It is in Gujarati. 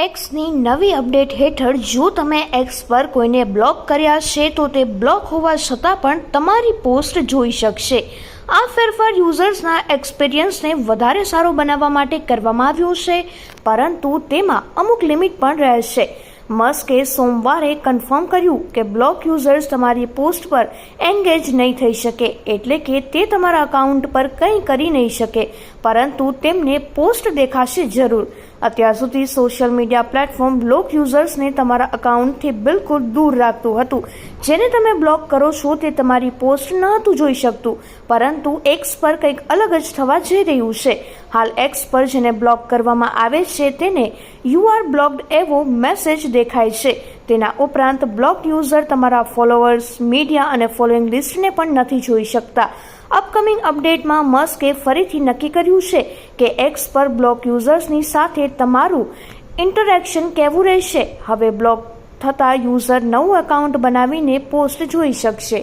એક્સની નવી અપડેટ હેઠળ જો તમે એક્સ પર કોઈને બ્લોક કર્યા છે, તો તે બ્લોક હોવા છતાં પણ તમારી પોસ્ટ જોઈ શકશે. આ ફેરફાર યુઝર્સના એક્સપિરિયન્સને વધારે સારો બનાવવા માટે કરવામાં આવ્યો છે, પરંતુ તેમાં અમુક લિમિટ પણ રહેશે. મસ્કે સોમવારે કન્ફર્મ કર્યું કે બ્લોક યુઝર્સ તમારી પોસ્ટ પર એન્ગેજ નહીં થઈ શકે, એટલે કે તે તમારા અકાઉન્ટ પર કંઈ કરી નહીં શકે, પરંતુ તેમને પોસ્ટ દેખાશે જરૂર. અત્યાર સુધી સોશિયલ મીડિયા પ્લેટફોર્મ બ્લોક યુઝર્સને તમારા અકાઉન્ટથી બિલકુલ દૂર રાખતું હતું. જેને તમે બ્લોક કરો છો તે તમારી પોસ્ટ ન હતું જોઈ શકતું, પરંતુ એક્સ પર કંઈક અલગ જ થવા જઈ રહ્યું છે. હાલ એક્સ પર જેને બ્લોક કરવામાં આવે છે તેને યુ આર બ્લોક્ડ એવો મેસેજ દેખાય છે. તેના ઉપરાંત બ્લોક યુઝર તમારા ફોલોઅર્સ મીડિયા અને ફોલોઈંગ લિસ્ટને પણ નથી જોઈ શકતા. અપકમિંગ અપડેટમાં મસ્કે ફરીથી નક્કી કર્યું છે કે એક્સ પર બ્લોક યુઝર્સની સાથે તમારું ઇન્ટરેક્શન કેવું રહેશે. હવે બ્લોક થતાં યુઝર નવું એકાઉન્ટ બનાવીને પોસ્ટ જોઈ શકશે.